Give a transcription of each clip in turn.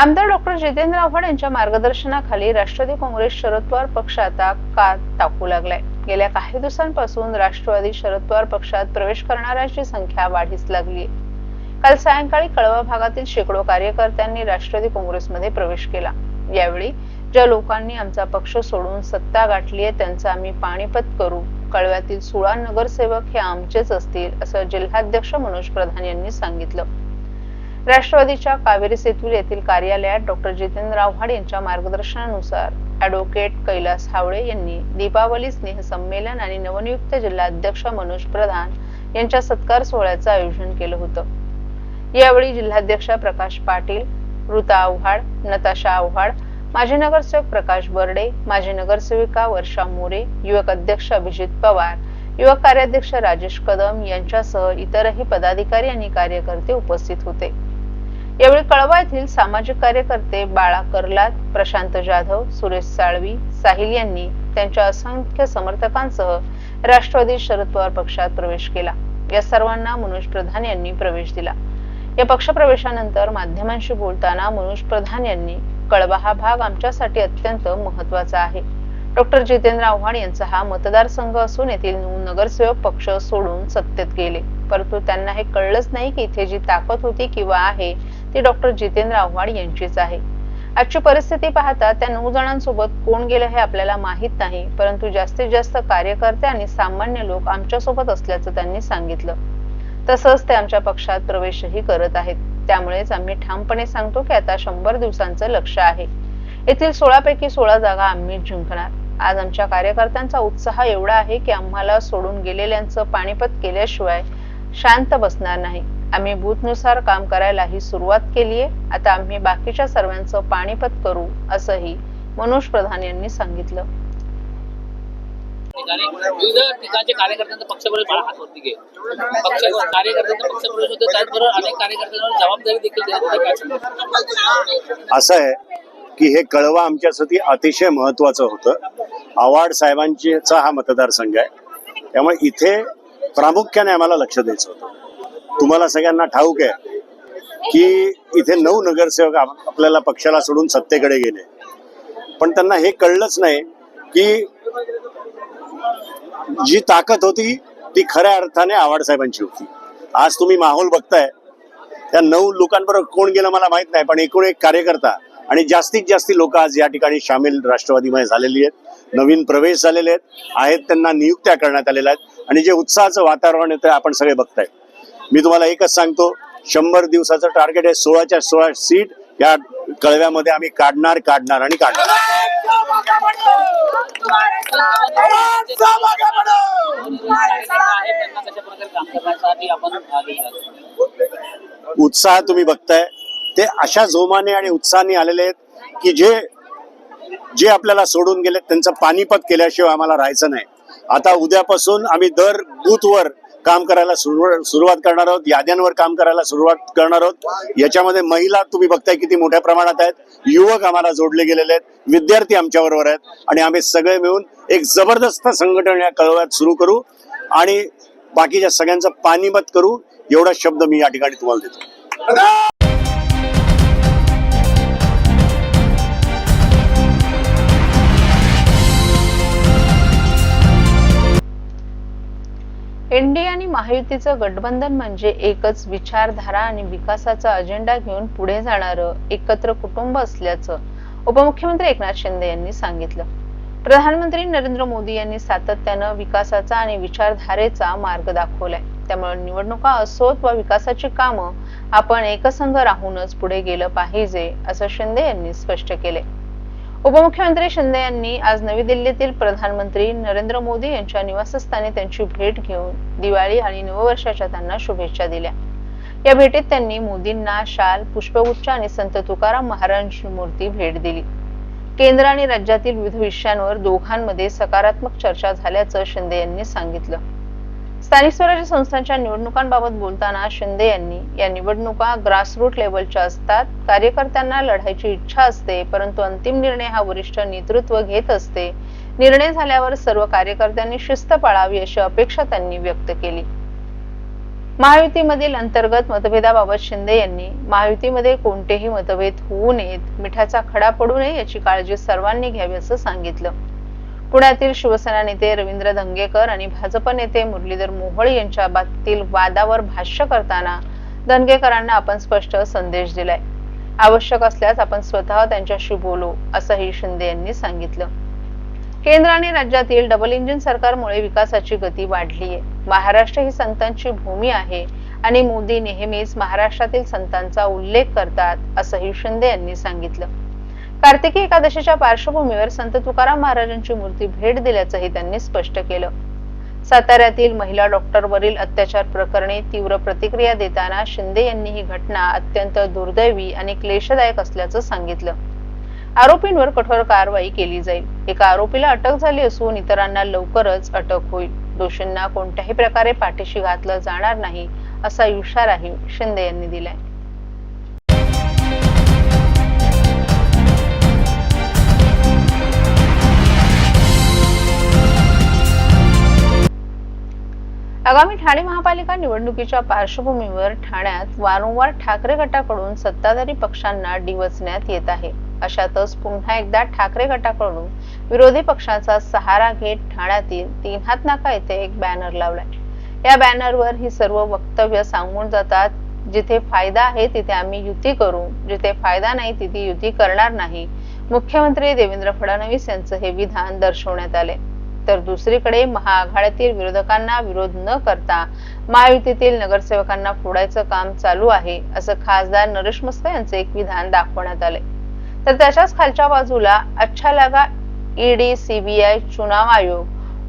आमदार डॉक्टर जितेंद्र आव्हाड यांच्या मार्गदर्शनाखाली राष्ट्रवादी काँग्रेस शरद पवार पक्ष आता का टाकू लागलाय. गेल्या काही दिवसांपासून राष्ट्रवादी शरद पवार पक्षात प्रवेश करणाऱ्यांची संख्या वाढीस लागली काल सायंकाळी कळवा भागातील शेकडो कार्यकर्त्यांनी राष्ट्रवादी काँग्रेसमध्ये प्रवेश केला. यावेळी ज्या लोकांनी आमचा पक्ष सोडून सत्ता गाठली आहे त्यांचं आम्ही पाणीपत करू. कळव्यातील सोळा नगरसेवक हे आमचेच असतील असं जिल्हाध्यक्ष मनोज प्रधान यांनी सांगितलं. राष्ट्रवादीच्या कावेरी सेतू येथील कार्यालयात डॉक्टर जितेंद्र आव्हाड यांच्या मार्गदर्शनानुसार ॲडव्होकेट कैलास हावळे यांनी दीपावली स्नेह संमेलन आणि नवनियुक्त जिल्हाध्यक्ष मनोज प्रधान यांच्या सत्कार सोहळ्याचं आयोजन केलं होतं. यावेळी जिल्हाध्यक्ष प्रकाश पाटील ऋता आव्हाड नताशा आव्हाड माजी नगरसेवक प्रकाश बर्डे माजी नगरसेविका वर्षा मोरे युवक अध्यक्ष अभिजित पवार युवक कार्याध्यक्ष राजेश कदम यांच्यासह इतरही पदाधिकारी आणि कार्यकर्ते उपस्थित होते. यावेळी कळवा येथील सामाजिक कार्यकर्ते बाळा कर्लात प्रशांत जाधव सुरेश साळवी साहिल यांनी त्यांच्या असंख्य समर्थकांसह राष्ट्रवादी शरद पवार पक्षात प्रवेश केला. या सर्वांना मनोज प्रधान यांनी प्रवेश दिला. या पक्षप्रवेशानंतर माध्यमांशी बोलताना मनोज प्रधान यांनी कळवा हा भाग आमच्यासाठी अत्यंत महत्त्वाचा आहे. डॉक्टर जितेंद्र आव्हाड यांचा हा मतदारसंघ असून येथील नगरसेवक पक्ष सोडून सत्तेत गेले. परंतु त्यांना हे कळलंच नाही की इथे जी ताकद होती किंवा आहे ती डॉक्टर जितेंद्र आव्हाड यांचीच आहे. आजची परिस्थिती पाहता त्या नऊ जणांसोबत कोण गेलं हे आपल्याला माहीत नाही परंतु जास्तीत जास्त कार्यकर्ते आणि सामान्य लोक आमच्यासोबत असल्याचं त्यांनी सांगितलं. तसंच ते आमच्या पक्षात प्रवेशही करत आहेत. त्यामुळेच आम्ही ठामपणे सांगतो की आता शंभर दिवसांचं लक्ष आहे. येथील सोळा पैकी सोळा जागा आम्ही जिंकणार. आज आमच्या कार्यकर्त्यांचा उत्साह एवढा आहे की आम्हाला सोडून गेलेल्यांचं पाणीपत केल्याशिवाय शांत बसणार नाही. आम्ही बूथनुसार काम करायलाही सुरुवात केलीये आता आम्ही बाकीच्या सर्वांचं पाणीपत करू असंही मनोज प्रधान यांनी सांगितलं. ठिकाणी विविध ठिकाणचे कार्यकर्त्यांचा पक्षप्रवेश मला हात वरती घे. पक्ष कार्यकर्त्यांचा पक्षप्रवेश होतो त्याचबरोबर अनेक कार्यकर्त्यांवर जबाबदारी देखील देण्यात होती. काय सांगणार? असं आहे की हे कळवा आमच्यासाठी अतिशय महत्वाचं होतं. आव्हाड साहेबांचा हा मतदारसंघ आहे. त्यामुळे इथे प्रामुख्याने आम्हाला लक्ष द्यायचं होतं. तुम्हाला सगळ्यांना ठाऊक आहे की इथे नऊ नगरसेवक आपल्याला पक्षाला सोडून सत्तेकडे गेले. पण त्यांना हे कळलंच नाही की जी ताकद होती ती खऱ्या अर्थाने आव्हाड साहेबांची होती. आज तुम्ही माहोल बघताय. त्या नऊ लोकांबरोबर कोण गेलं मला माहीत नाही पण एकूण एक कार्यकर्ता आणि जास्तीत जास्त लोक आज या ठिकाणी सामील राष्ट्रवादीमध्ये झालेली आहेत. नवीन प्रवेश झालेले आहेत. आहेत त्यांना नियुक्त्या करण्यात आलेल्या आहेत. आणि जे उत्साहाचं वातावरण येतं आपण सगळे बघताय. मी तुम्हाला एकच सांगतो शंभर दिवसाचं टार्गेट आहे सोळाच्या सोळा सीट या कळव्यामध्ये आम्ही काढणार काढणार आणि काढणार. उत्साह तुम्ही बघताय. ते अशा जोमाने आणि उत्साहाने आलेले आहेत की जे जे आपल्याला सोडून गेले त्यांचं पाणीपत केल्याशिवाय आम्हाला राहायचं नाही. आता उद्यापासून आम्ही दर बूथवर काम करायला सुरुवात सुरुवात करणार आहोत. याद्यांवर काम करायला सुरुवात करणार आहोत. याच्यामध्ये महिला तुम्ही बघताय किती मोठ्या प्रमाणात आहेत. युवक आम्हाला जोडले गेलेले आहेत. विद्यार्थी आमच्या बरोबर आहेत. आणि आम्ही सगळे मिळून एक जबरदस्त संघटन या कळव्यात सुरू करू आणि बाकीच्या सगळ्यांचं पाणीमत करू. एवढा शब्द मी या ठिकाणी तुम्हाला देतो. एनडीए आणि महायुतीचं गठबंधन म्हणजे एकच विचारधारा आणि विकासाचा अजेंडा घेऊन पुढे जाणारं एकत्र कुटुंब असल्याचं उपमुख्यमंत्री एकनाथ शिंदे यांनी सांगितलं. प्रधानमंत्री नरेंद्र मोदी यांनी सातत्यानं विकासाचा आणि विचारधारेचा मार्ग दाखवलाय. त्यामुळे निवडणुका असोत वा विकासाची कामं आपण एकसंघ राहूनच पुढे गेलं पाहिजे असं शिंदे यांनी स्पष्ट केले उपमुख्यमंत्री शिंदे यांनी आज नवी दिल्लीतील प्रधानमंत्री नरेंद्र मोदी यांच्या निवासस्थानी त्यांची भेट घेऊन दिवाळी आणि नववर्षाच्या त्यांना शुभेच्छा दिल्या. या भेटीत त्यांनी मोदींना शाल पुष्पगुच्छ आणि संत तुकाराम महाराजांची मूर्ती भेट दिली. केंद्र आणि राज्यातील विविध विषयांवर दोघांमध्ये सकारात्मक चर्चा झाल्याचं शिंदे यांनी सांगितलं. स्थानिक स्वराज्य संस्थांच्या निवडणुकांबाबत बोलताना शिंदे यांनी या निवडणुका ग्रासरूट लेवलच्या असतात कार्यकर्त्यांना लढायची इच्छा असते परंतु अंतिम निर्णय हा वरिष्ठ नेतृत्व घेत असते. निर्णय झाल्यावर सर्व कार्यकर्त्यांनी शिस्त पाळावी अशी अपेक्षा त्यांनी व्यक्त केली. महायुतीमधील अंतर्गत मतभेदाबाबत शिंदे यांनी महायुतीमध्ये कोणतेही मतभेद होऊ नयेत मिठाचा खडा पडू नये याची काळजी सर्वांनी घ्यावी असं सांगितलं. पुण्यातील शिवसेना नेते रवींद्र धंगेकर आणि भाजप नेते मुरलीधर मोहोळ यांच्या बाबतीतील वादावर भाष्य करताना धनगेकरांना आपण स्पष्ट संदेश दिलाय. आवश्यक असल्यास आपण स्वतः त्यांच्याशी बोलू असंही शिंदे यांनी सांगितलं. केंद्र आणि राज्यातील डबल इंजिन सरकारमुळे विकासाची गती वाढली आहे महाराष्ट्र ही संतांची भूमी आहे आणि मोदी नेहमीच महाराष्ट्रातील संतांचा उल्लेख करतात असंही शिंदे यांनी सांगितलं. कार्तिकी एकादशीच्या पार्श्वभूमीवर संत तुकाराम महाराजांची मूर्ती भेट दिल्याचंही त्यांनी स्पष्ट केलं. साताऱ्यातील महिला डॉक्टरवरील अत्याचार प्रकरणी तीव्र प्रतिक्रिया देताना शिंदे यांनी ही घटना अत्यंत दुर्दैवी आणि क्लेशदायक असल्याचं सांगितलं. आरोपींवर कठोर कारवाई केली जाईल. एका आरोपीला अटक झाली असून इतरांना लवकरच अटक होईल. दोषींना कोणत्याही प्रकारे पाठीशी घातलं जाणार नाही असा इशाराही शिंदे यांनी दिलाय. आगामी ठाणे महापालिका निवडणुकीच्या पार्श्वभूमीवर ठाण्यात वारंवार ठाकरे गटाकडून सत्ताधारी पक्षांना डिवचण्यात येत आहे. अशातच पुन्हा एकदा ठाकरे गटाकडून विरोधी पक्षांचा सहारा घेत ठाण्यातील तीन हात नाका येथे एक बॅनर लावलाय. या बॅनरवर ही सर्व वक्तव्य सांगून जातात. जिथे फायदा आहे तिथे आम्ही युती करू. जिथे फायदा नाही तिथे युती करणार नाही. मुख्यमंत्री देवेंद्र फडणवीस यांचं हे विधान दर्शवण्यात आले तर दुसरीकडे महाआघाडीतील विरोधकांना विरोध न करता महायुतीतील नगरसेवकांना फोडायचं काम चालू आहे असं खासदार नरेश मस्के यांचे एक विधान दाखवण्यात आले तर त्याच्याच खालच्या बाजूला अच्छा लागा ईडी सीबीआय चुनाव आयोग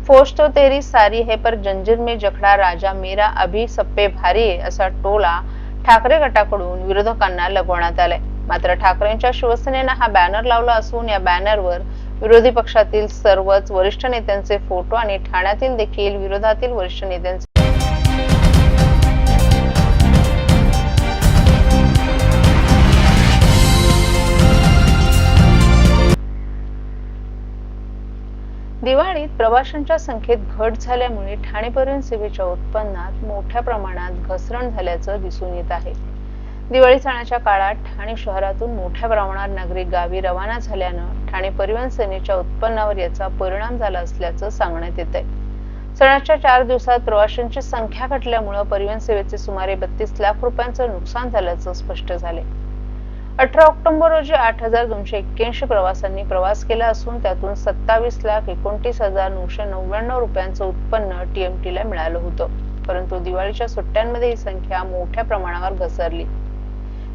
फोर्स तो तेरी सारी है पर जंजीर में जखडा राजा मेरा अभी सप्पे भारी आहे असा टोला ठाकरे गटाकडून विरोधकांना लगवण्यात आलाय. मात्र ठाकरेंच्या शिवसेनेनं हा बॅनर लावला असून या बॅनरवर विरोधी पक्षातील सर्वच वरिष्ठ नेत्यांचे फोटो आणि ठाण्यातील देखील विरोधातील वरिष्ठ नेत्यांचे दिवाळीत प्रवाशांच्या संख्येत घट झाल्यामुळे ठाणे परिवहन सेवेच्या उत्पन्नात मोठ्या प्रमाणात घसरण झाल्याचं दिसून येत आहे. दिवाळी सणाच्या काळात ठाणे शहरातून मोठ्या प्रमाणात नागरिक गावी रवाना झाल्यानं ठाणे परिवहन सेनेच्या उत्पन्नावर याचा परिणाम झाला असल्याचं सांगण्यात येत आहे सणाच्या चार दिवसात प्रवाशांची संख्या घटल्यामुळे परिवहन सेवेचे सुमारे बत्तीस लाख रुपयांचं नुकसान झाल्याचं स्पष्ट झाले अठरा ऑक्टोबर रोजी आठ हजार दोनशे एक्क्याऐंशी प्रवाशांनी प्रवास केला असून त्यातून सत्तावीस लाख एकोणतीस हजार नऊशे नव्याण्णव रुपयांचं उत्पन्न टीएमटीला मिळालं होतं. परंतु दिवाळीच्या सुट्ट्यांमध्ये ही संख्या मोठ्या प्रमाणावर घसरली.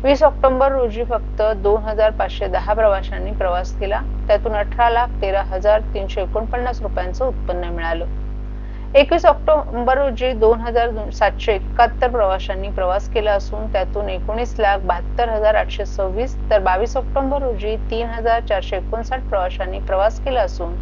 वीस ऑक्टोबर रोजी फक्त दोन हजार पाचशे दहा प्रवाशांनी प्रवास केला. त्यातून अठरा लाख तेरा हजार तीनशे एकोणपन्नास रुपयांचं उत्पन्न मिळालं. एकवीस ऑक्टोबर रोजी दोन हजार सातशे एकाहत्तर प्रवाशांनी प्रवास केला असून त्यातून एकोणीस लाख बहात्तर हजार आठशे सव्वीस तर बावीस ऑक्टोबर रोजी तीन हजार चारशे एकोणसाठ प्रवाशांनी प्रवास केला असून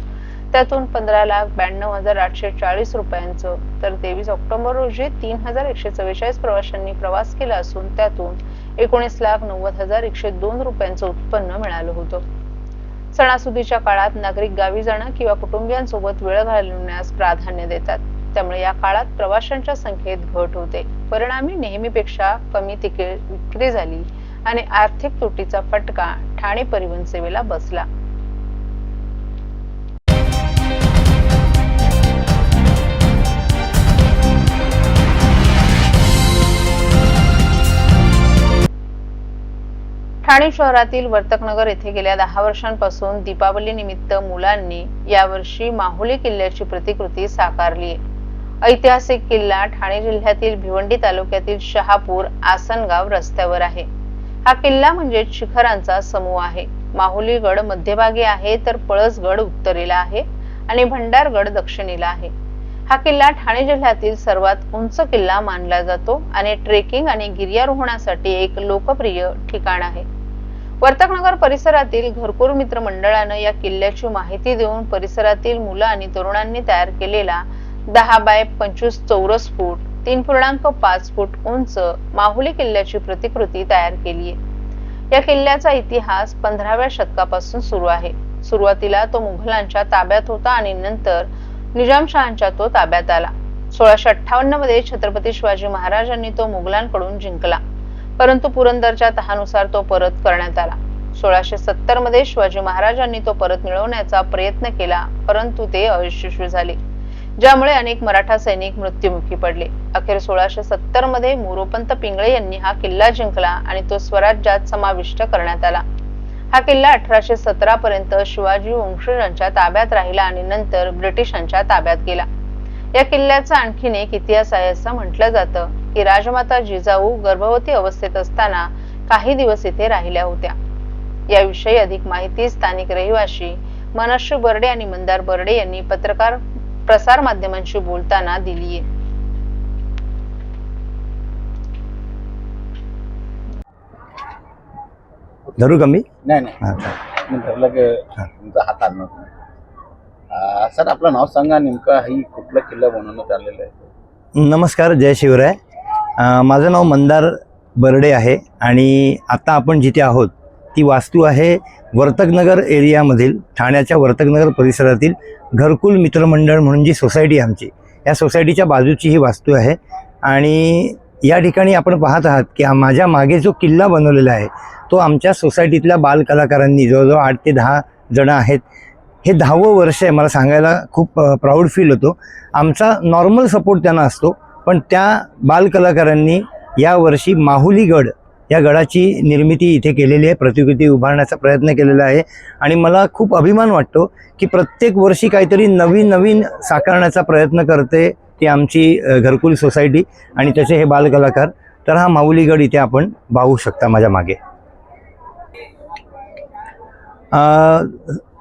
त्यातून पंधरा लाख ब्याण्णव हजार आठशे चाळीस रुपयांचं. तर तेवीस ऑक्टोबर रोजी तीन हजार एकशे चव्वेचाळीस प्रवाशांनी प्रवास केला असून त्यातून एकोणीस लाख नव्वद हजार एकशे दोन रुपयांचं उत्पन्न मिळालं होतं. सणासुदीच्या काळात नागरिक गावी जाणं किंवा कुटुंबियांसोबत वेळ घालवण्यास प्राधान्य देतात. त्यामुळे या काळात प्रवाशांच्या संख्येत घट होते. परिणामी नेहमीपेक्षा कमी तिकीट विक्री झाली आणि आर्थिक तुटीचा फटका ठाणे परिवहन सेवेला बसला. ठाणे शहरातील वर्तकनगर येथे गेल्या दहा वर्षांपासून दीपावली निमित्त मुलांनी यावर्षी माहुली किल्ल्याची प्रतिकृती साकारली. आहे ऐतिहासिक किल्ला ठाणे जिल्ह्यातील भिवंडी तालुक्यातील शहापूर आसनगाव रस्त्यावर आहे. हा किल्ला म्हणजे शिखरांचा समूह आहे. माहुलीगड मध्यभागी आहे तर पळसगड उत्तरेला आहे आणि भंडारगड दक्षिणेला आहे. हा किल्ला ठाणे जिल्ह्यातील सर्वात उंच किल्ला मानला जातो आणि ट्रेकिंग आणि गिर्यारोहणासाठी एक लोकप्रिय ठिकाण आहे. वर्तकनगर परिसरातील घरकुर मित्र मंडळानं या किल्ल्याची माहिती देऊन परिसरातील मुलं आणि तरुणांनी तयार केलेला दहा बाय पंचवीस चौरस फूट तीन पूर्णांक पाच फूट उंच माहुली किल्ल्याची प्रतिकृती तयार केली आहे या किल्ल्याचा इतिहास पंधराव्या शतकापासून सुरू आहे. सुरुवातीला तो मुघलांच्या ताब्यात होता आणि नंतर निजामशहांच्या तो ताब्यात आला. सोळाशे अठ्ठावन्नमध्ये छत्रपती शिवाजी महाराजांनी तो मुघलांकडून जिंकला. परंतु पुरंदरच्या तहानुसार तो परत करण्यात आला. सोळाशे सत्तरमध्ये शिवाजी महाराजांनी तो परत मिळवण्याचा प्रयत्न केला परंतु ते अयशस्वी झाले ज्यामुळे अनेक मराठा सैनिक मृत्युमुखी पडले. अखेर सोळाशे सत्तरमध्ये मोरोपंत पिंगळे यांनी हा किल्ला जिंकला आणि तो स्वराज्यात समाविष्ट करण्यात आला. हा किल्ला अठराशे सतरा पर्यंत शिवाजी वंशजांच्या ताब्यात राहिला आणि नंतर ब्रिटिशांच्या ताब्यात गेला. या किल्ल्याचा आणखीन एक इतिहास आहे असं म्हटलं जातं. की राजमाता जिजाऊ गर्भवती अवस्थेत असताना काही दिवस इथे राहिल्या होत्या. याविषयी अधिक माहिती स्थानिक रहिवाशी मनश्री बर्डे आणि मंदार बर्डे यांनी पत्रकार प्रसार माध्यमांशी बोलताना दिलीये धरू कमी नाही नाही. हा. तुमचा हात आणणार. सर आपलं नाव सांगा नेमकं ही कुठला किल्ला बनवण्यात आलेला आहे? नमस्कार जय शिवराय. माझं नाव मंदार बर्डे आहे आणि आत्ता आपण जिथे आहोत ती वास्तू आहे वर्तकनगर एरियामधील ठाण्याच्या वर्तकनगर परिसरातील घरकुल मित्रमंडळ म्हणून जी सोसायटी आमची या सोसायटीच्या बाजूची ही वास्तू आहे. आणि या ठिकाणी आपण पाहत आहात की माझ्या मागे जो किल्ला बनवलेला आहे तो आमच्या सोसायटीतल्या बालकलाकारांनी जवळजवळ आठ ते दहा जणं आहेत. हे दहावं वर्ष आहे. मला सांगायला खूप प्राऊड फील होतो. आमचा नॉर्मल सपोर्ट त्यांना असतो. पण त्या बालकलाकारांनी यावर्षी माहुली गड या गडाची निर्मिती इथे केलेली आहे. प्रतिकृती उभारण्याचा प्रयत्न केलेला आहे. आणि मला खूप अभिमान वाटतो की प्रत्येक वर्षी काहीतरी नवीन नवीन साकारण्याचा प्रयत्न करते ती आमची घरकुल सोसायटी आणि त्याचे हे बालकलाकार तर हा माऊलीगड इथे आपण पाहू शकता माझ्या मागे.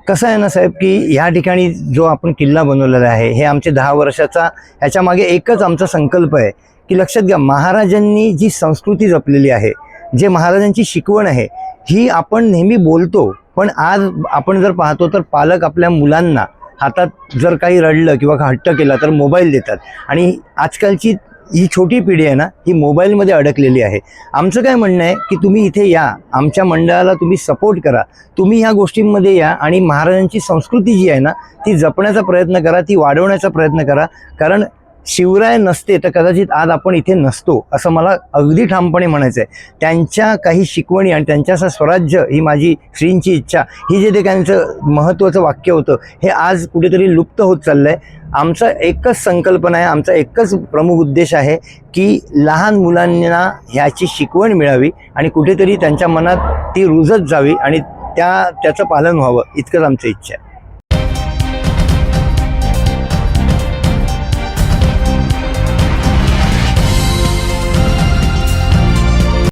कसं आहे ना साहेब की ह्या ठिकाणी जो आपण किल्ला बनवलेला आहे हे आमचे दहा वर्षाचा ह्याच्या मागे एकच आमचा संकल्प आहे की लक्षात घ्या महाराजांनी जी संस्कृती जपलेली आहे जे महाराजांची शिकवण आहे ही आपण नेहमी बोलतो पण आज आपण जर पाहतो तर पालक आपल्या मुलांना हातात जर काही रडलं किंवा हट्ट केला तर मोबाईल देतात. आणि आजकालची ही छोटी पिढी आहे ना ही मोबाईलमध्ये अडकलेली आहे. आमचं काय म्हणणं आहे की तुम्ही इथे या आमच्या मंडळाला तुम्ही सपोर्ट करा. तुम्ही ह्या गोष्टींमध्ये या आणि महाराजांची संस्कृती जी आहे ना ती जपण्याचा प्रयत्न करा ती वाढवण्याचा प्रयत्न करा. कारण शिवराय नसते तर कदाचित आज आपण इथे नसतो असं मला अगदी ठामपणे म्हणायचं आहे. त्यांच्या काही शिकवणी आणि त्यांच्या असं स्वराज्य ही माझी श्रींची इच्छा ही जे ते त्यांचं महत्त्वाचं वाक्य होतं हे आज कुठेतरी लुप्त होत चाललं आहे आमचा एकच संकल्पना आहे आमचा एकच प्रमुख उद्देश आहे की लहान मुलांना ह्याची शिकवण मिळावी आणि कुठेतरी त्यांच्या मनात ती रुजत जावी आणि त्या त्याचं पालन व्हावं. इतकंच आमची इच्छा आहे.